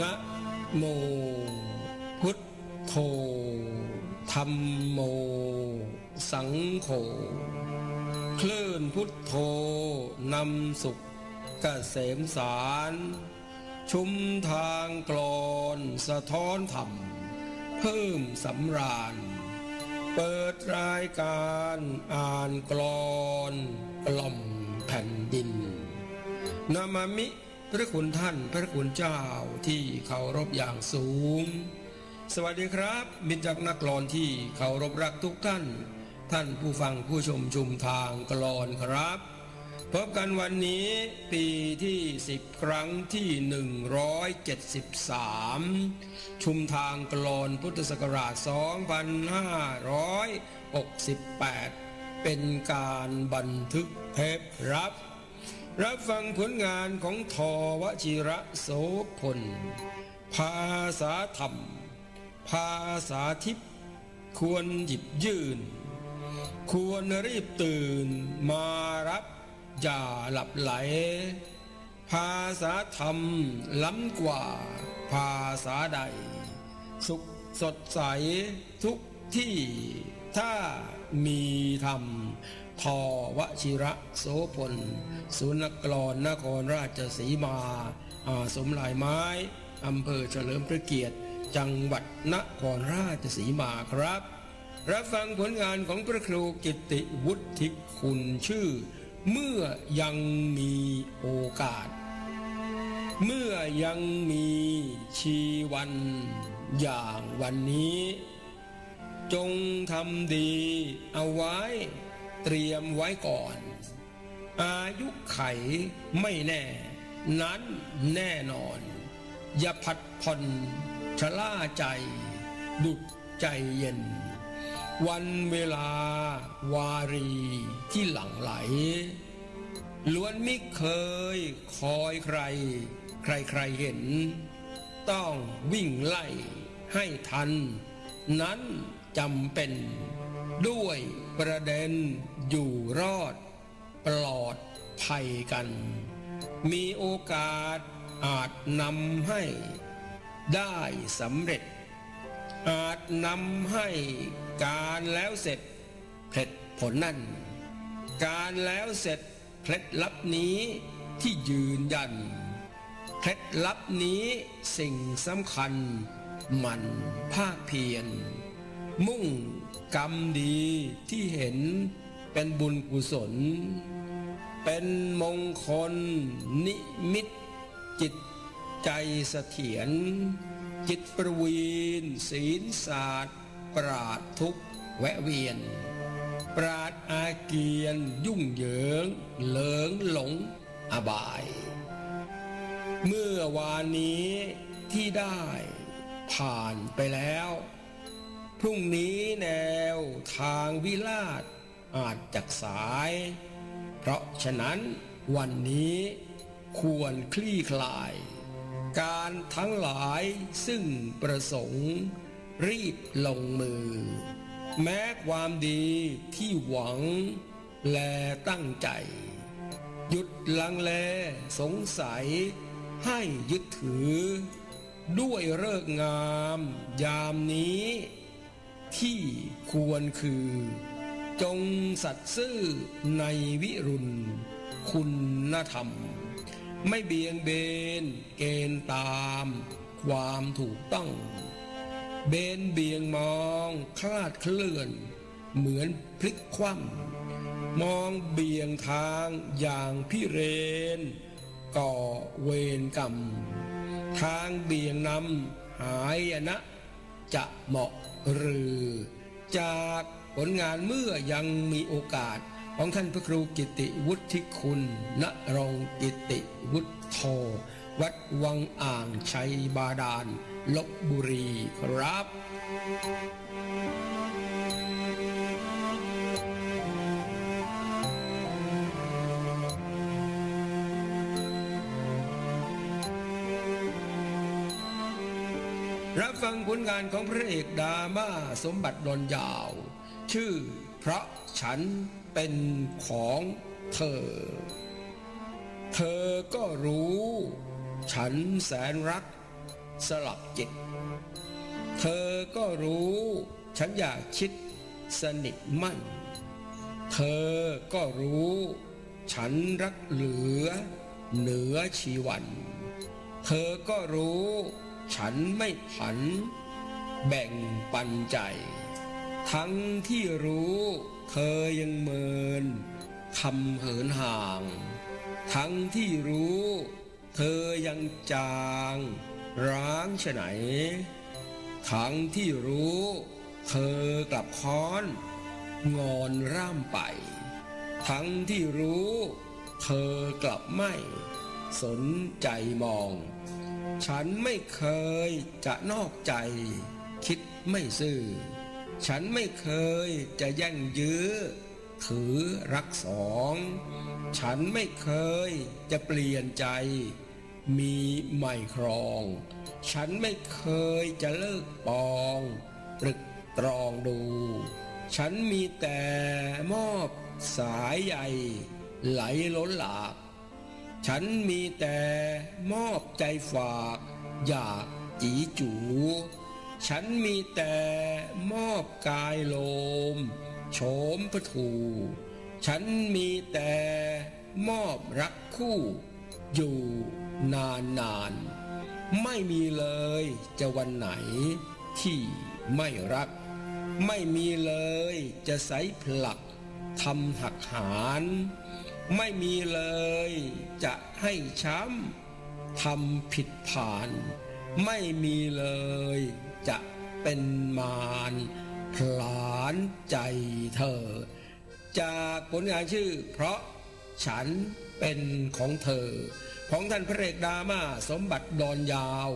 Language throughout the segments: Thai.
นะโมพุทโธธรรมโม สังโฆคลื่นพุทโธนำสุขกเกษมสาร ชุมทางกลอนสะท้อนธรรม เพิ่มสำราญ เปิดรายการอ่านกลอนกล่อมแผ่นดิน นามามิ พระคุณท่านพระคุณเจ้าที่เคารพอย่างสูง สวัสดีครับมิตรจักนักกลอนที่เคารพรักทุกท่าน ท่านผู้ฟังผู้ชมชุมทางกลอนครับ พบกันวันนี้ปีที่ 10 ครั้งที่ 173 ชุมทางกลอนพุทธศักราช 2568 เป็นการบันทึกเทปครับ รับฟังผลงานของทอวชิระโสพล ภาษาธรรม ภาษาทิพย์ควรหยิบยื่น ควรรีบตื่นมารับ อย่าหลับไหล ภาษาธรรมล้ำกว่า ภาษาใด สุขสดใสทุกที่ถ้ามีธรรม ทวชิระโสพลศูนย์นักกลอนนครราชสีมา อาสมลายไม้อำเภอเฉลิมพระเกียรติ จังหวัดนครราชสีมาครับ รับฟังผลงานของพระครูกิตติวุฒิคุณชื่อ เมื่อยังมีโอกาส เมื่อยังมีชีวัน อย่างวันนี้ จงทำดีเอาไว้ เตรียมไว้ก่อน อายุไขไม่แน่ นั้นแน่นอน อย่าพัดผ่อนชะล่าใจ ดุดใจเย็น วันเวลาวารีที่หลั่งไหล ล้วนมิเคยคอยใคร ใครใครเห็น ต้องวิ่งไล่ให้ทัน นั้นจำเป็นด้วย ประเด็นอยู่รอด ปลอดภัยกัน มีโอกาสอาจนำให้ได้สำเร็จ อาจนำให้การแล้วเสร็จเพล็ดผลนั่น การแล้วเสร็จเคล็ดลับนี้ที่ยืนยัน เคล็ดลับนี้สิ่งสำคัญมันภาคเพียร มุ่งกรรมดีที่เห็นเป็นบุญกุศล เป็นมงคล นิมิต จิตใจเสถียรจิตประวีน ศีลศาสตร์ ปราดทุกแวะเวียน ปราดอาเกียน ยุ่งเหยิง เหลิงหลงอบาย เมื่อวานนี้ที่ได้ผ่านไปแล้ว พรุ่งนี้แนวทางวิลาศอาจจักสาย เพราะฉะนั้นวันนี้ควรคลี่คลาย การทั้งหลายซึ่งประสงค์ รีบลงมือ แม้ความดีที่หวัง และตั้งใจ หยุดลังเลสงสัย ให้ยึดถือ ด้วยเลิกงามยามนี้ ที่ควรคือ จงสัตย์ซื่อในวิรุณ คุณธรรม ไม่เบียงเบน เกณฑ์ตาม ความถูกต้อง เบนเบียงมองคลาดเคลื่อน เหมือนพลิกคว่ำมองเบียงทางอย่างพิเรน ก่อเวรกรรม ทางเบี่ยงนำหายนะ จะเหมาะหรือ จากผลงานเมื่อยังมีโอกาสของท่านพระครูกิติวุฒิคุณณรงกิติวุฒโทวัดวังอ่างชัยบาดาลลบบุรีครับ รับฟังผลงานของพระเอกดราม่าสมบัติดนยาว ชื่อเพราะฉันเป็นของเธอ เธอก็รู้ ฉันแสนรักสลับจิต เธอก็รู้ ฉันอยากชิดสนิทมั่น เธอก็รู้ ฉันรักเหลือ เหนือชีวัน เธอก็รู้ ฉันไม่ผัน แบ่งปันใจ ทั้งที่รู้เธอยังเมินคำเหินห่าง ทั้งที่รู้ เธอยังจาง ร้างฉะไหน ทั้งที่รู้ เธอกลับค้อน งอนร่ามไป ทั้งที่รู้ เธอกลับไม่ สนใจมอง ฉันไม่เคยจะนอกใจ คิดไม่ซื่อ ฉันไม่เคยจะแย่งยื้อ ถือรักสอง ฉันไม่เคยจะเปลี่ยนใจ มีใหม่ครอง ฉันไม่เคยจะเลิกปองตรึกตรองดู ฉันมีแต่มอบสายใยไหลล้นหลาก ฉันมีแต่มอบใจฝากอยากจีจู ฉันมีแต่มอบกายโลมโฉมพระทู ฉันมีแต่มอบรักคู่ อยู่นานนานไม่มีเลยจะวันไหนที่ไม่รัก ไม่มีเลยจะใสผลักทำหักหาร ไม่มีเลยจะให้ช้ำทำผิดผ่าน ไม่มีเลยจะเป็นมารพลานใจเธอ จากผลงานชื่อ เพราะฉันเป็นของเธอ ของท่านพระเอกดราม่าสมบัติดอนยาว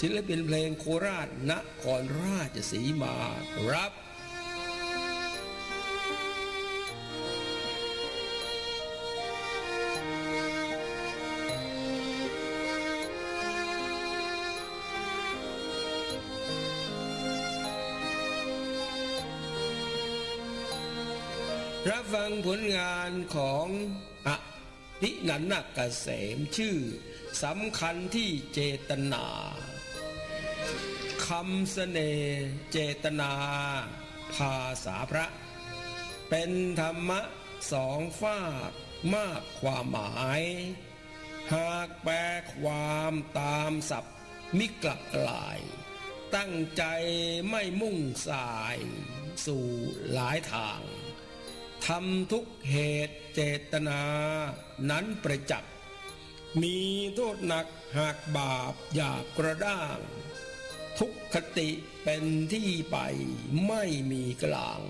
ศิลปินเพลงโคราชนครราชสีมาครับ รับฟังผลงานของอภิหนันท์เกษมชื่อสำคัญที่เจตนาคำเสน่เจตนา ภาษาพระ เป็นธรรมะสองฝากมากความหมาย หากแปลความตามศัพท์มิกลับกลาย ตั้งใจไม่มุ่งสาย สู่หลายทาง ทำทุกเหตุเจตนานั้นประจักษ์มีโทษหนักหากบาปหยาบกระด้าง ทุกขติเป็นที่ไปไม่มีกลาง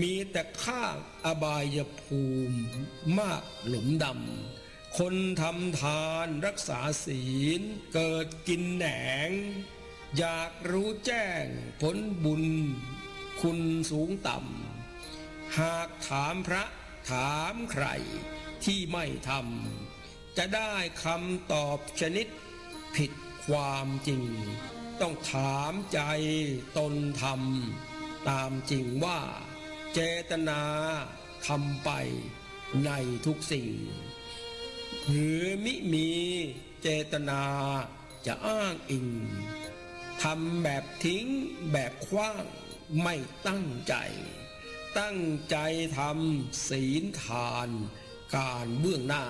มีแต่ข้างอบายภูมิมากหลุมดำ คนทำทานรักษาศีลเกิดกินแหนง อยากรู้แจ้งผลบุญ คุณสูงต่ำ หากถามพระถามใครที่ไม่ทำจะได้คำตอบชนิดผิดความจริง ต้องถามใจตนทำตามจริงว่า เจตนาทำไปในทุกสิ่ง หรือมิมีเจตนาจะอ้างอิงทำแบบทิ้งแบบคว้างไม่ตั้งใจ ตั้งใจทำศีลทาน การเบื้องหน้า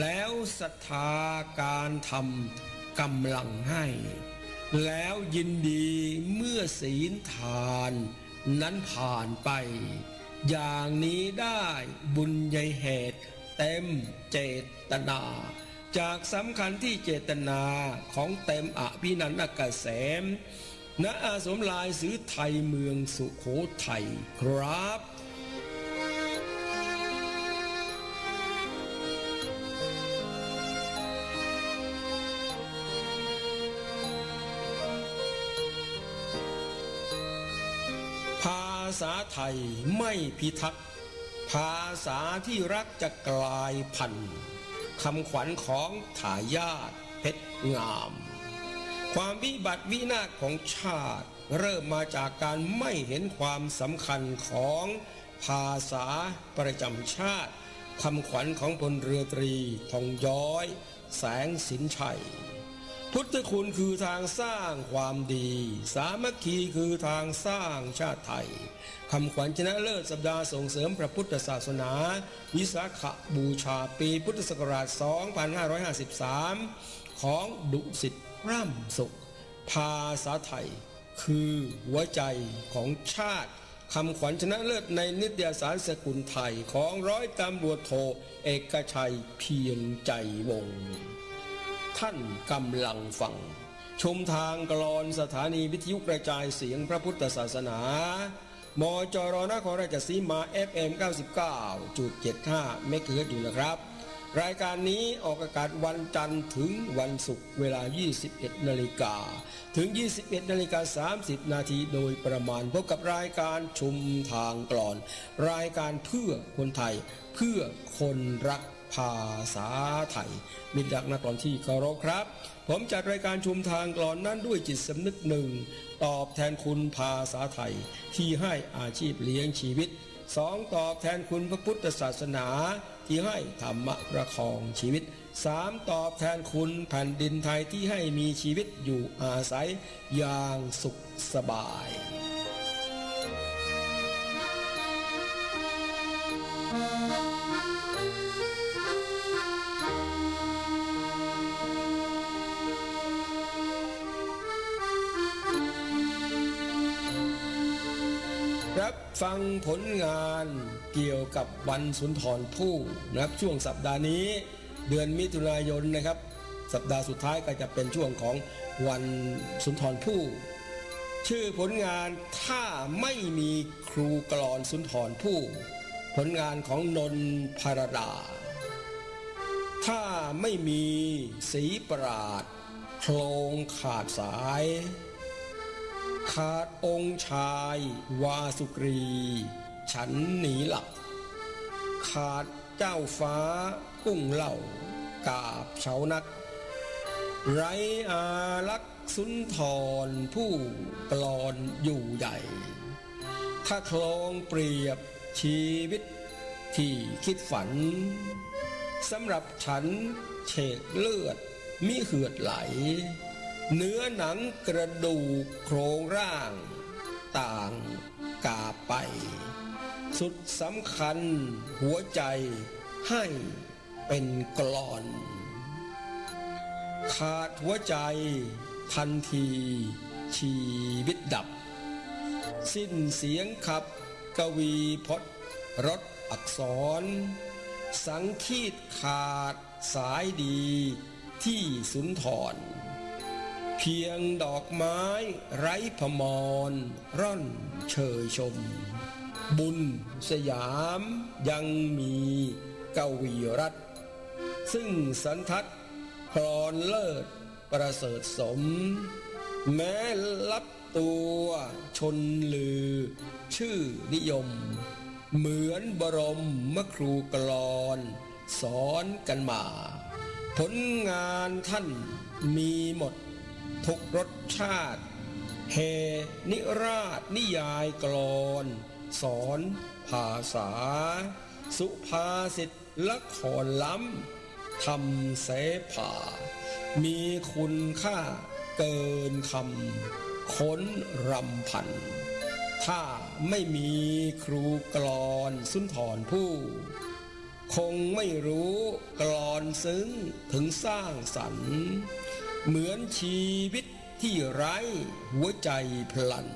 แล้วศรัทธาการทำกำลังให้ แล้วยินดีเมื่อศีลทาน นั้นผ่านไป อย่างนี้ได้บุญใยเหตุ เต็มเจตนา จากสำคัญที่เจตนาของเต็มอภินันทกเกษม ณอาสมลายสือไทยเมืองสุโขทัยครับภาษาไทยไม่พิทักษ์ ภาษาที่รักจะกลายพันธุ์คำขวัญของทายาทเพชรงาม ความวิบัติวินาศของชาติ เริ่มมาจากการไม่เห็นความสำคัญของภาษาประจำชาติคำขวัญของพลเรือตรีทองย้อย แสงสินชัย พุทธคุณคือทางสร้างความดี สามัคคีคือทางสร้างชาติไทยคำขวัญชนะเลิศสัปดาห์ส่งเสริมพระพุทธศาสนา วิสาขบูชาปีพุทธศักราช 2553 ของดุสิต ร่ำสุข ภาษาไทย คือหัวใจของชาติคำขวัญชนะเลิศในนิตยสารสกุลไทยของร้อยตำรวจโทเอกชัยเพียงใจวง ท่านกำลังฟัง ชมทางกลอนสถานีวิทยุกระจายเสียงพระพุทธศาสนามจรนครราชสีมา FM 99.75 เมกะเฮิรตอยู่นะครับ รายการนี้ออกอากาศวันจันทร์ถึงวันศุกร์เวลา 21 นาฬิกา ถึง 21 นาฬิกา 30 นาทีโดยประมาณพบกับรายการชุมทางกลอน รายการเพื่อคนไทย เพื่อคนรักภาษาไทยมิตรรักนักกลอนที่เคารพครับ ผมจัดรายการชุมทางกลอนนั้นด้วยจิตสำนึกหนึ่ง ตอบแทนคุณภาษาไทย ที่ให้อาชีพเลี้ยงชีวิตสองตอบแทนคุณพระพุทธศาสนา ที่ให้ธรรมะประคองชีวิตสามตอบแทนคุณแผ่นดินไทยที่ให้มีชีวิตอยู่อาศัยอย่างสุขสบาย รับฟังผลงานเกี่ยวกับวันสุนทรภู่นะครับช่วงสัปดาห์นี้เดือนมิถุนายนนะครับ สัปดาห์สุดท้ายก็จะเป็นช่วงของวันสุนทรภู่ชื่อผลงานถ้าไม่มีครูกลอนสุนทรภู่ผลงานของนนพรดา ถ้าไม่มีสีปราดโครงขาดสาย ขาดองค์ชายวาสุกรี ฉันหนีหลับ ขาดเจ้าฟ้ากุ้งเหล่ากาบเฉานัก ไรอาลักษ์สุนทรผู้กลอนอยู่ใหญ่ ถ้าคลองเปรียบชีวิตที่คิดฝันสำหรับฉันเฉดเลือดมิเหือดไหล เนื้อหนังกระดูกโครงร่าง ต่างกาไป สุดสำคัญหัวใจให้เป็นกลอน ขาดหัวใจทันทีชีวิตดับ สิ้นเสียงขับกวีพจน์รถอักษร สังคีตขาดสายดีที่สุนทร พียงดอกไม้ไร้พมร ร่อนเชยชม บุญสยามยังมีกวีรัตซึ่งสันทัดครอนเลิศประเสริฐสม แม้ลับตัวชนลือ ชื่อนิยม เหมือนบรมมครูกลอน สอนกันมา ผลงานท่านมีหมด ทุกรสชาติเฮนิราชนิยายกลอน สอนภาษา สุภาษิตละครล้ำทำเสภามีคุณค่าเกินคำค้นรำพัน ถ้าไม่มีครูกลอนสุนทรผู้ คงไม่รู้กลอนซึ้งถึงสร้างสรรค์ เหมือนชีวิตที่ไร้หัวใจพลัน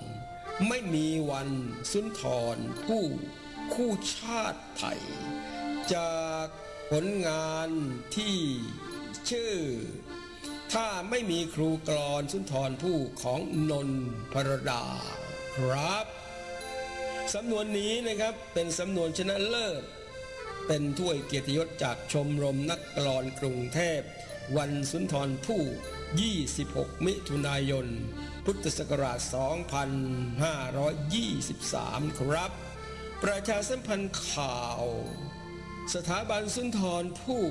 ไม่มีวันสุนทรผู้คู่ชาติไทย จากผลงานที่ชื่อ ถ้าไม่มีครูกลอนสุนทรผู้ของนนพรดาครับ สำนวนนี้นะครับเป็นสำนวนชนะเลิศ เป็นถ้วยเกียรติยศจากชมรมนักกลอนกรุงเทพ วันสุนทรภู่ 26 มิถุนายน พุทธศักราช 2523 ครับ ประชาสัมพันธ์ข่าว สถาบันสุนทรภู่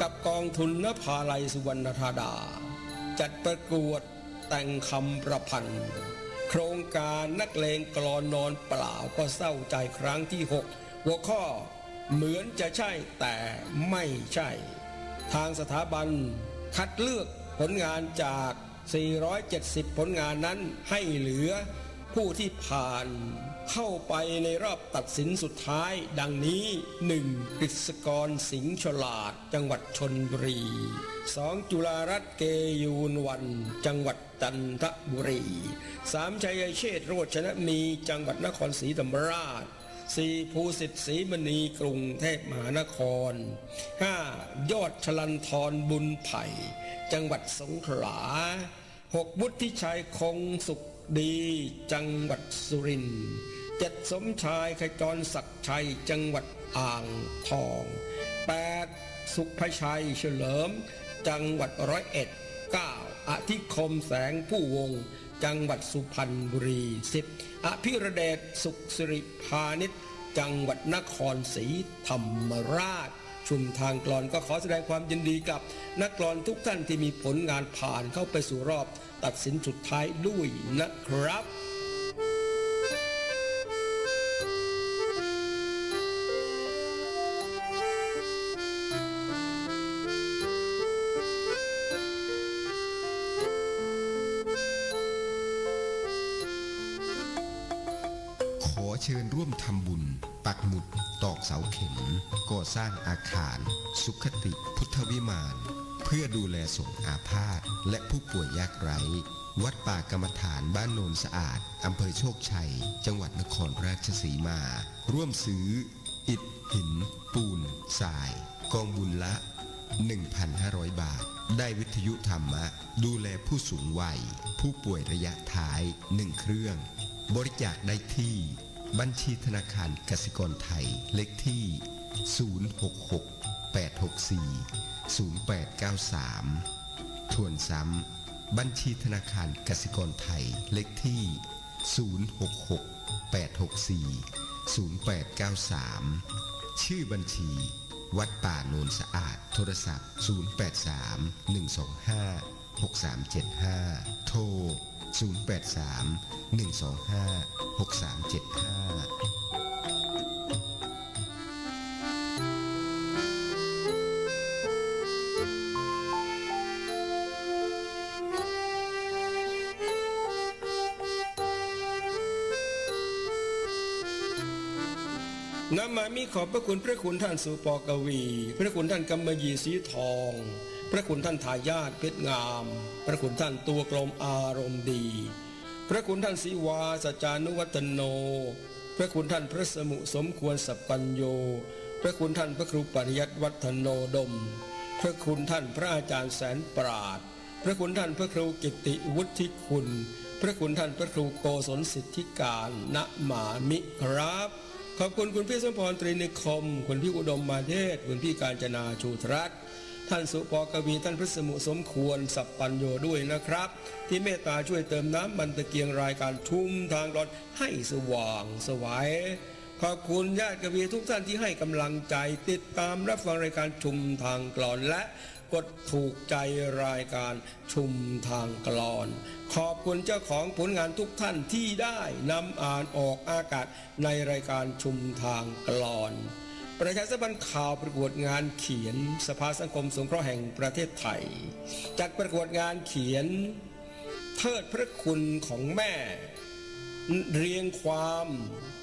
กับกองทุนนภาลัยสุวรรณธาดา จัดประกวดแต่งคำประพันธ์ โครงการนักเลงกลอนนอนเปล่าก็เศร้าใจครั้งที่ 6 หัวข้อเหมือนจะใช่แต่ไม่ใช่ ทางสถาบันคัดเลือก ผลงานจาก 470 ผลงานนั้นให้เหลือผู้ที่ผ่านเข้าไปในรอบตัดสินสุดท้าย ดังนี้ 1. กฤษกรสิงห์ฉลาด จังหวัดชนบุรี 2. จุฬารัตน์เกยูนวัน จังหวัดจันทบุรี 3. ชัยเชษฐ์โรจนะมี จังหวัดนครศรีธรรมราช 4. ภูสิทธิ์ศรีมณีกรุงเทพมหานคร 5. ยอดชลันทรบุญไผ่ จังหวัดสงขลา 6. วุฒิชัยคงสุขดี จังหวัดสุรินทร์ 7. สมชายขจรศักดิ์ชัย จังหวัดอ่างทอง 8. สุภชัยเฉลิม จังหวัดร้อยเอ็ด 9. อธิคมแสงผู้วง จังหวัดสุพรรณบุรี 10. อภิรเดชสุขสิริพาณิชย์จังหวัดนครศรีธรรมราช ชุมทางกลอนก็ขอแสดงความยินดีกับ นักกลอนทุกท่านที่มีผลงานผ่านเข้าไปสู่รอบ ตัดสินสุดท้ายด้วยนะครับ เชิญร่วมทำบุญ ปักหมุด ตอกเสาเข็ม ก่อสร้างอาคาร สุขติพุทธวิมานเพื่อดูแลสงอาพาธและผู้ป่วยยากไร้ วัดป่ากรรมฐานบ้านโนนสะอาด อำเภอโชคชัย จังหวัดนครราชสีมา ร่วมซื้อ อิฐ หิน ปูนทราย กองบุญละ 1,500 บาท ได้วิทยุธรรมะ ดูแลผู้สูงวัย ผู้ป่วยระยะท้าย 1 เครื่อง บริจาคได้ที่ บัญชีธนาคารกสิกรไทย เลขที่ 066 864 0893 ทวนซ้ำ บัญชีธนาคารกสิกรไทย เลขที่ 066 864 0893 ชื่อบัญชี วัดป่าโนนสะอาด โทรศัพท์ 083 125 6375 โทร 083 125 6375น้ำมามีขอบพระคุณพระคุณท่านสุปอกวี พระคุณท่านกำมะหยี่สีทอง ระคุณท่านทายาทเพชรงาม พระคุณท่านตัวกลมอารมณ์ดี พระคุณท่านศิวาสจานุวัตโน พระคุณท่านพระสมุสมควรสัพปัญโย พระคุณท่านพระครูปริยัติวัฒโนดม พระคุณท่านพระอาจารย์แสนปราด พระคุณท่านพระครูกิตติวุฒิคุณ พระคุณท่านพระครูโกศลสิทธิการณหมามิครับขอบคุณคุณพี่สมพรตรีนิคม คุณพี่อุดมมาเทศ คุณพี่การจนาชูทรัตน์ ท่านสุปอกวีท่านพระสมุสมควรสัพปัญโยด้วยนะครับ ที่เมตตาช่วยเติมน้ำมันตะเกียงรายการทุ่มทางรอนให้สว่างสวายขอบคุณญาติกวีทุกท่านที่ให้กำลังใจติดตามรับฟังรายการชุมทางกลอนและกดถูกใจรายการชุมทางกลอน ขอบคุณเจ้าของผลงานทุกท่านที่ได้นำอ่านออกอากาศในรายการชุมทางกลอน ประชาสัมพันธ์ข่าวประกวดงานเขียนสภาสังคมสงเคราะห์แห่งประเทศไทย จัดประกวดงานเขียน เทิดพระคุณของแม่ เรียงความ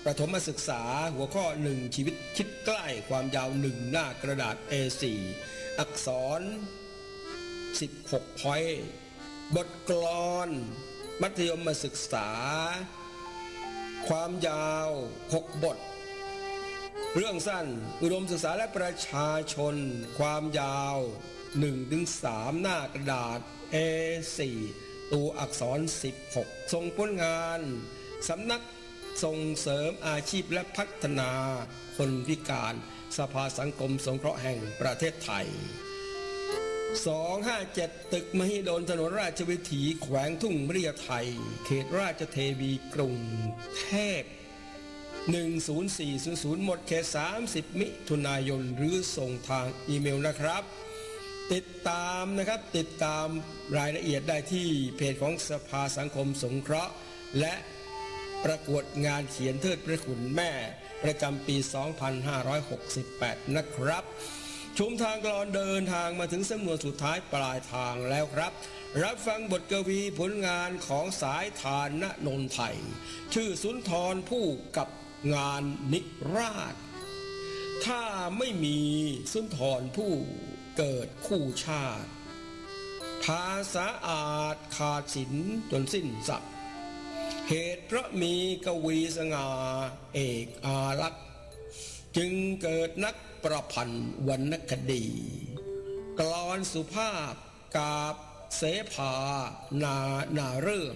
ประถมศึกษาหัวข้อหนึ่งชีวิตคิดใกล้ความยาวหนึ่งหน้ากระดาษ A4 อักษร 16พอยต์บทกลอน มัธยมศึกษา ความยาว 6 บท เรื่องสั้นอุดมศึกษาและประชาชน ความยาว 1-3 หน้ากระดาษ A4 ตัวอักษร 16 ส่งผลงาน สำนักส่งเสริมอาชีพและพัฒนา คนพิการสภาสังคมสงเคราะห์แห่งประเทศไทย 257 ตึกมหิดลถนนราชวิถีแขวงทุ่งเรียไทย เขตราชเทวีกรุงเทพ 10400 หมดเขต 30 มิถุนายน หรือส่งทางอีเมลนะครับ ติดตามนะครับติดตามรายละเอียดได้ที่เพจของสภาสังคมสงเคราะห์ และประกวดงานเขียนเทิดพระคุณแม่ ประจำปี 2568 นะครับ ชุมทางกรอนเดินทางมาถึงสำนวนสุดท้ายปลายทางแล้วครับรับฟังบทกวีผลงานของสายทานณนนไทย ชื่อสุนทรผู้กับ งานนิราช ถ้าไม่มีสุนทรผู้เกิดคู่ชาติ ภาษาอาจขาดสินจนสิ้นสักเหตุเพราะมีกวีสง่าเอกอารักษ์จึงเกิดนักประพันธ์วรรณคดี กลอนสุภาพกาบเสภา นา นาเรื่อง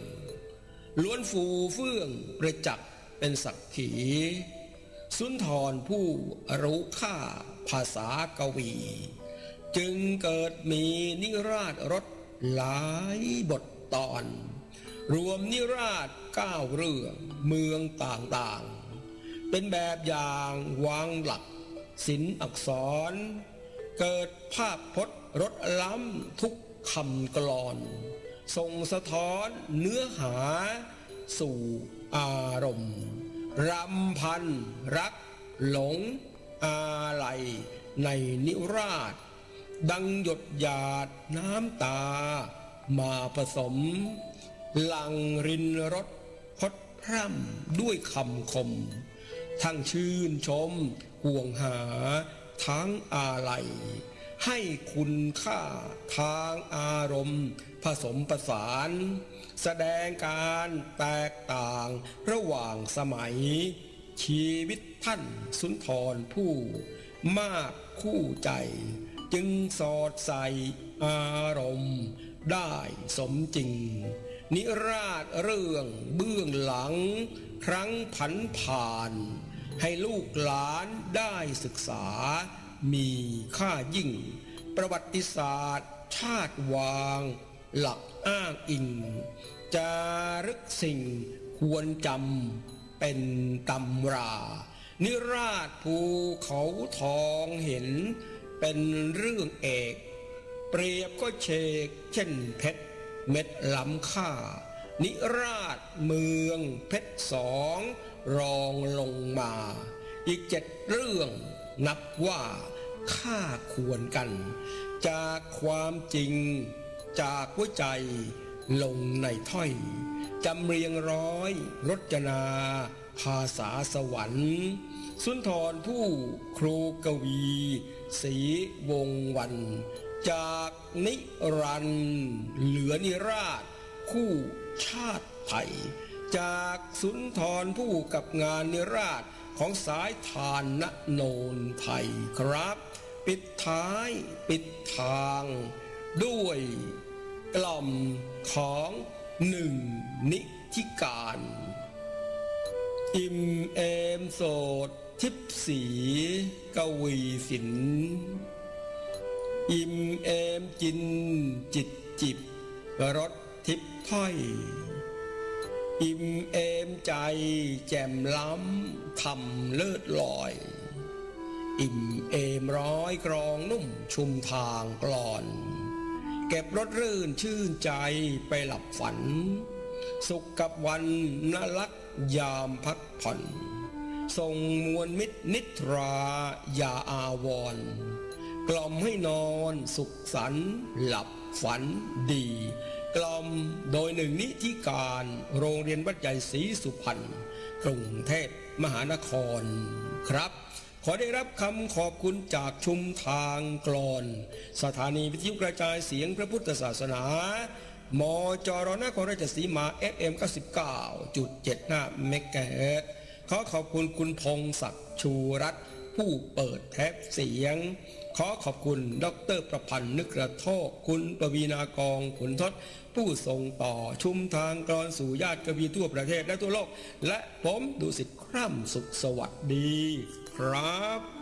ล้วนฟูเฟื่องประจักษ์ เป็นสักขี สุนทรผู้รู้ค่าภาษากวี จึงเกิดมีนิราชรสหลายบทตอน รวมนิราชเก้าเรื่องเมืองต่างๆ เป็นแบบอย่างวางหลักศิลป์อักษร เกิดภาพพจน์รสล้ำทุกคำกลอนส่งสะท้อนเนื้อหาสู่ อารมณ์รำพัน รัก หลง อาลัยในนิราช ดังหยดหยาดน้ำตา มาผสม หลังรินรสพดพร่ำด้วยคำคม ทั้งชื่นชม ห่วงหา ทั้งอาลัย ให้คุณค่าทางอารมณ์ ผสมประสาน แสดงการแตกต่างระหว่างสมัย ชีวิตท่านสุนทรผู้มากคู่ใจ จึงสอดใส่อารมณ์ ได้สมจริง นิราชเรื่องเบื้องหลัง ครั้งผันผ่าน ให้ลูกหลานได้ศึกษา มีค่ายิ่ง ประวัติศาสตร์ ชาติวาง หลักอ้างอิง จารึกสิ่งควรจำเป็นตำรา นิราชภูเขาทองเห็น เป็นเรื่องเอก เปรียบก็เชกเช่นเพชรเม็ดล้ำค่า นิราชเมืองเพชรสอง รองลงมา อีกเจ็ดเรื่อง นับว่าค่าควรกัน จากความจริง จากหัวใจลงในถ้อยจำเรียงร้อย รจนา ภาษาสวรรค์ สุนทรผู้ครูกวีสีวงวัน จากนิรันเหลือนิราช คู่ชาติไทย จากสุนทรผู้กับงานนิราช ของสายทานณโนนไทยครับ ปิดท้ายปิดทาง ด้วยกล่อมของหนึ่งนิธิการ อิมเอมโสดทิพสีกวีสิน อิมเอมจินจิตจิบรสทิพถ้อย อิ่มเอมใจแจ่มล้ำทำเลิศลอย อิ่มเอมร้อยกรองนุ่มชุมทางกลอน เก็บรถรื่นชื่นใจไปหลับฝัน สุขกับวันนลักยามพักผ่อนส่งมวลมิตรนิทรา ยาอาวร กล่อมให้นอนสุขสันต์หลับฝันดี กล่อมโดยหนึ่งนิธิการโรงเรียนวัดใหญ่ศรีสุพรรณกรุงเทพมหานครครับ ขอได้รับคำขอบคุณจากชุมทางกลอน สถานีวิทยุกระจายเสียงพระพุทธศาสนามจรนครราชสีมา FM 99.75เมกะเฮิรตซ์ขอขอบคุณคุณพงศักดิ์ชูรัตน์ ผู้เปิดแทบเสียง ขอขอบคุณ ดรประพันธ์นึกกระโทกคุณปวีณากองขุนทศ ผู้ส่งต่อชุมทางกรอนสู่ญาติกวีทั่วประเทศและทั่วโลก และผมดูสิคร่ำสุขสวัสดี ครับ